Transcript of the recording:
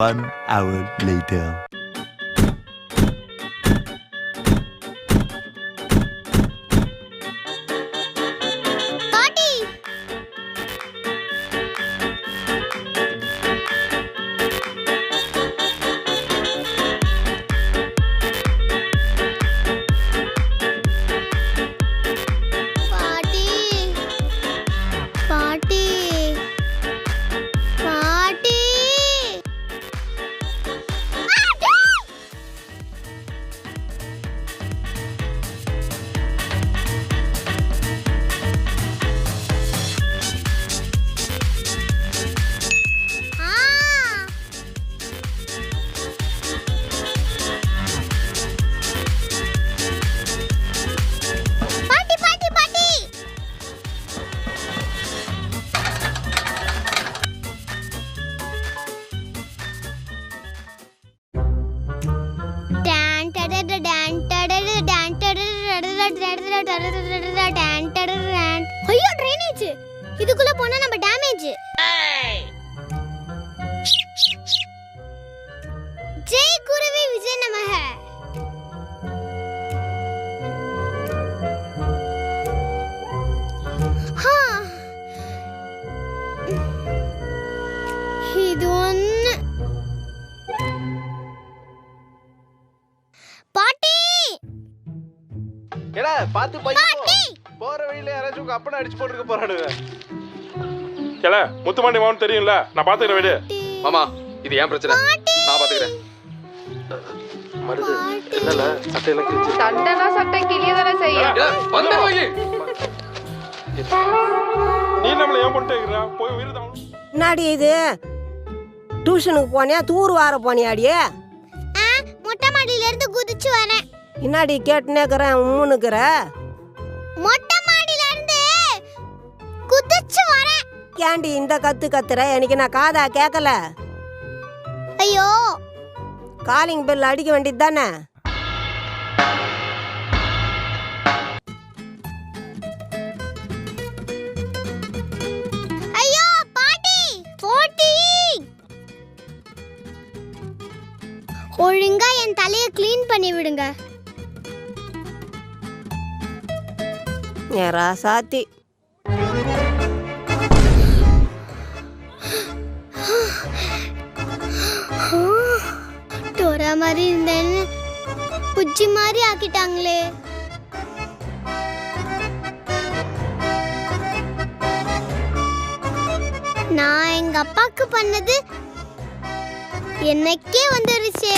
One hour later. ஐயோ drainage இதுக்குள்ள போனா நம்ம டேமேஜ் ஜெய் குருவி விஜய் நமக. இது ஏடா பாத்து பையன் போற வழியில யாராச்சும் உங்க அப்பனை அடிச்சு போட்டுருக்க போறானுங்க. ஏல முத்துமாண்டி மாவன் தெரியும்ல? நான் பாத்துக்கிறேன் வீடு. மாமா இது ஏன் பிரச்சனை? நான் பாத்துக்கிறேன். மருது என்னல சட்டையெல்லாம் கிழிச்சு. சட்டைனா சட்டை கிளிய தானே செய்யும். ஏல, வந்த வாங்கி நீ நம்மள ஏன் போய் உயிர் தான் என்னடி இது? டியூஷனுக்கு போனியா? தூர் வார போனியாடி? ஆ, மொட்டை மாடியில இருந்து குதிச்சு வரேன். என்னடி கேட்டுனேக்கிறேன் உம்முனுக்குற? மொட்டை மாடியில இருந்து குதிச்சு வரேன். ஏன்டி இந்த கத்து கத்துற? எனக்கு நான் காதா கேட்கல ஐயோ. காலிங் பெல் அடிக்க வேண்டியது தானே? ஐயோ பாட்டி போட்டி. ஒழுங்கா என் தலைய க்ளீன் பண்ணி விடுங்க ராசாத்தி டோரா மாதிரி இருந்தேன்னு குச்சி மாதிரி ஆக்கிட்டாங்களே நான் எங்க அப்பாக்கு பண்ணது என்னைக்கே வந்துருச்சே